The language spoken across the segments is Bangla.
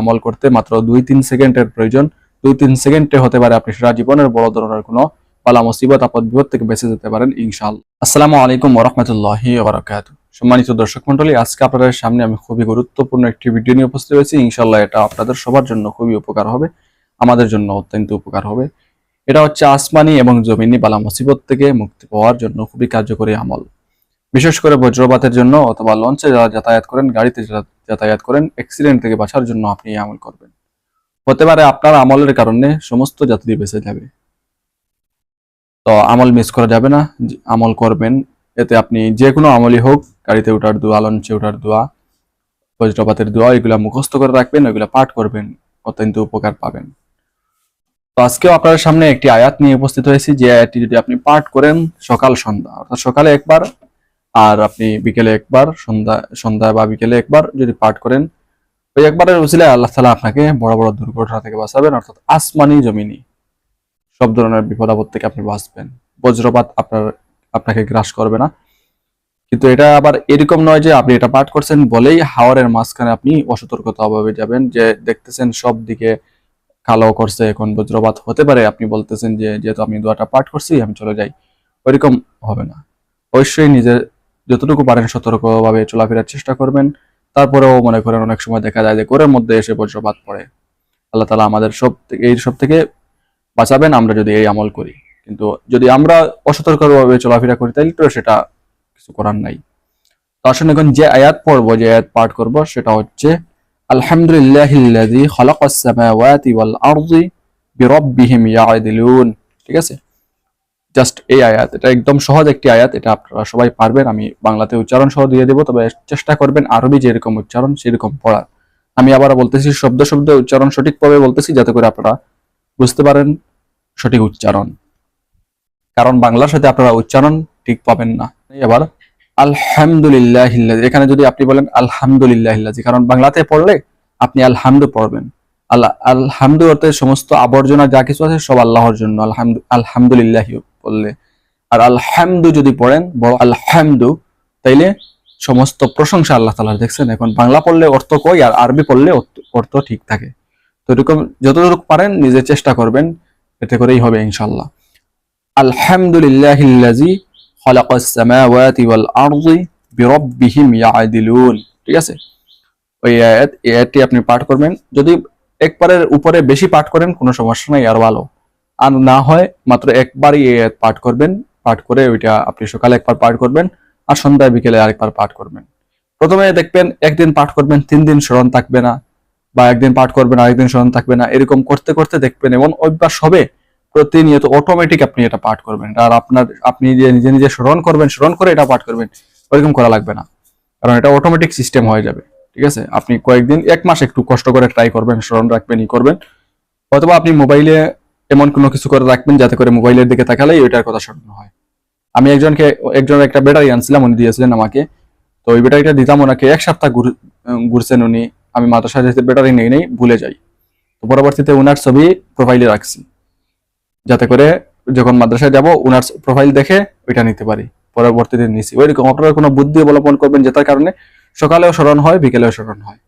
আমল করতে মাত্র দুই তিন সেকেন্ডের প্রয়োজন। দুই তিন সেকেন্ডে হতে পারে আপনি সারা জীবনের বড় ধরনের কোনো পালা, মুসিবত, আপদ, বিপদ থেকে বেঁচে যেতে পারেন, ইনশাআল্লাহ। আসসালামু আলাইকুম ওরহমতুল্লাহি সম্মানিত দর্শক মন্ডলী আজকে আপনাদের সামনে আমি খুবই গুরুত্বপূর্ণ একটি ভিডিও নিয়ে উপস্থিত হয়েছি। ইনশাল্লাহ এটা আপনাদের সবার জন্য খুবই উপকার হবে, আমাদের জন্য অত্যন্ত উপকার হবে। এটা হচ্ছে আসমানি এবং জমিনি বালা মুসিবত থেকে মুক্তি পাওয়ার জন্য খুবই কার্যকরী আমল। বিশেষ করে বজ্রপাতের জন্য অথবা লঞ্চে যারা যাতায়াত করেন, গাড়িতে যারা যাতায়াত করেন অ্যাক্সিডেন্ট থেকে বাঁচার জন্য আপনি এই আমল করবেন। হতে পারে আপনার আমলের কারণে সমস্ত যাত্রী বেঁচে যাবে। তো আমল মিস করা যাবে না আমল করবেন। এতে আপনি যে কোনো আমলই হোক, গাড়িতে ওঠার দোয়া লঞ্চে ওঠার দোয়া, বজ্রপাতের দোয়া, এগুলা মুখস্থ করে রাখবেন ওইগুলা পাঠ করবেন, অত্যন্ত উপকার পাবেন। তো আজকেও আপনার সামনে একটি আয়াত নিয়ে উপস্থিত হয়েছি। যে আয়াতটি যদি আপনি পাঠ করেন সকাল সন্ধ্যা, অর্থাৎ সকালে একবার আর আপনি বিকেলে একবার, সন্ধ্যা সন্ধ্যা বা বিকেলে একবার যদি পাঠ করেন, ওই একবারের উচিলায় আল্লাহ তালা আপনাকে বড় বড় দুর্ঘটনা থেকে বাঁচাবেন, অর্থাৎ আসমানি জমিনি, সব ধরনের বিপদ আপদ থেকে আপনি বাঁচবেন। বজ্রপাত আপনার, আপনাকে গ্রাস করবে না। কিন্তু এটা আবার এরকম নয় যে আপনি এটা পাঠ করছেন, বলেই হাওয়ারের মাঝখানে আপনি অসতর্কতা অভাবে যাবেন, যে দেখতেছেন সব দিকে কালো করছে, এখন বজ্রপাত হতে পারে, আপনি বলতেছেন যে, যেহেতু আমি দোয়াটা পাঠ করছি, আমি চলে যাই। ওইরকম হবে না। অবশ্যই নিজের যতটুকু পারেন সতর্কভাবে চলাফেরার চেষ্টা করবেন। তারপরেও মনে করেন অনেক সময় দেখা যায় যে কোরের মধ্যে এসে বজ্রপাত পড়ে। আল্লাহ তালা আমাদের সব এই সব থেকে বাঁচাবেন, আমরা যদি এই আমল করি। কিন্তু যদি আমরা অসতর্কভাবে চলাফেরা করি, তাহলে তো সেটা কিছু করার নাই। তো আসলে এখন যে আয়াত পড়ব, যে আয়াত পাঠ করব, সেটা হচ্ছে ইয়াদিলুন ঠিক আছে? জাস্ট এই আয়াত। এটা একদম সহজ একটি আয়াত, এটা আপনারা সবাই পারবেন। আমি বাংলাতে উচ্চারণ সহ দিয়ে দেবো, তবে চেষ্টা করবেন আরবি যেরকম উচ্চারণ, সেরকম পড়ার। আমি আবার বলতেছি, শব্দ শব্দ উচ্চারণ সঠিকভাবে বলতেছি, যাতে করে আপনারা বুঝতে পারেন সঠিক উচ্চারণ। কারণ বাংলার সাথে আপনারা উচ্চারণ ঠিক পাবেন না। এবার আলহামদুলিল্লাহ এখানে যদি আপনি বলেন আলহামদুলিল্লাহ কারণ বাংলাতে পড়লে আপনি আলহামদু পড়বেন। আল্লাহ আলহামদু অর্থে সমস্ত আবর্জনা যা কিছু আছে সব আল্লাহর জন্য, আলহামদু, আলহামদুলিল্লাহ বললে। আর আলহামদু যদি পড়েন, বড় আলহামদু, তাইলে সমস্ত প্রশংসা আল্লাহ তালার দেখছেন। এখন বাংলা পড়লে অর্থ কই আর আরবি পড়লে অর্থ- ঠিক থাকে। তো এরকম যতটুকু পারেন নিজে চেষ্টা করবেন, এতে করেই হবে ইনশাল্লাহ আলহামদুলিল্লাহিল্লাজি ঠিক আছে? ওই আয়াতটি আপনি পাঠ করবেন। যদি একবারের উপরে বেশি পাঠ করেন, কোনো সমস্যা নাই, আর ভালো। আর না হয় মাত্র একবারই পাঠ করবেন, পাঠ করে ওইটা আপনি সকালে একবার পাঠ করবেন, আর সন্ধ্যায় বিকেলে আরেকবার পাঠ করবেন। প্রথমে দেখবেন একদিন পাঠ করবেন, তিন দিন স্মরণ থাকবে না, বা একদিন পাঠ করবেন, আরেকদিন স্মরণ থাকবে না, এরকম করতে করতে দেখবেন এমন অভ্যাস হবে, প্রতিনিয়ত অটোমেটিক আপনি এটা পাঠ করবেন। আর আপনার, আপনি যে নিজে নিজে স্মরণ করবেন, স্মরণ করে এটা পাঠ করবেন, ওইরকম করা লাগবে না। কারণ এটা অটোমেটিক সিস্টেম হয়ে যাবে। ঠিক আছে? আপনি কয়েকদিন, এক মাস একটু কষ্ট করে ট্রাই করবেন, স্মরণ রাখবেন, ই করবেন। অথবা আপনি মোবাইলে এমন কোনো কিছু করে রাখবেন যাতে করে মোবাইলের দিকে তাকালেই ওইটার কথা স্মরণ হয়। আমি একজনকে একজনের একটা ব্যাটারি আনছিলাম, উনি দিয়েছিলেন আমাকে। তো ওই ব্যাটারিটা দিতাম, ওনাকে এক সপ্তাহ ঘুরছেন উনি। আমি মাদ্রাসায় যেতে ব্যাটারি নেই নেই, ভুলে যাই। তো পরবর্তীতে উনার ছবি প্রোফাইলে রাখছি। যাতে করে যখন মাদ্রাসায় যাব, উনার প্রোফাইল দেখে ওইটা নিতে পারি। পরবর্তীতে নিছি। ওইরকম আপনারা কোনো বুদ্ধি অবলম্বন করবেন যেটার কারণে সকালেও স্মরণ হয় বিকেলেও স্মরণ হয়।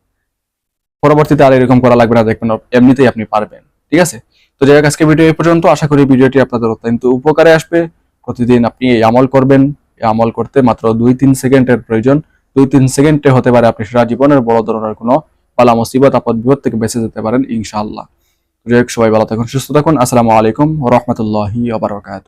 পরবর্তীতে আর এরকম করা লাগবে না দেখবেন এমনিতেই আপনি পারবেন ঠিক আছে? তো যাই হোক আজকে ভিডিও এই পর্যন্ত। আশা করি ভিডিওটি আপনাদের অত্যন্ত উপকারে আসবে। প্রতিদিন আপনি এই আমল করবেন এই আমল করতে মাত্র দুই তিন সেকেন্ডের প্রয়োজন। দুই তিন সেকেন্ডে হতে পারে আপনি সারা জীবনের বড় ধরনের কোনো পালা মুসিবত আপদ বিপদ থেকে বেঁচে যেতে পারেন ইনশাআল্লাহ। যাই হোক, সবাই ভালো থাকুন সুস্থ থাকুন। আসসালামু আলাইকুম রহমতুল্লাহি আবরকাত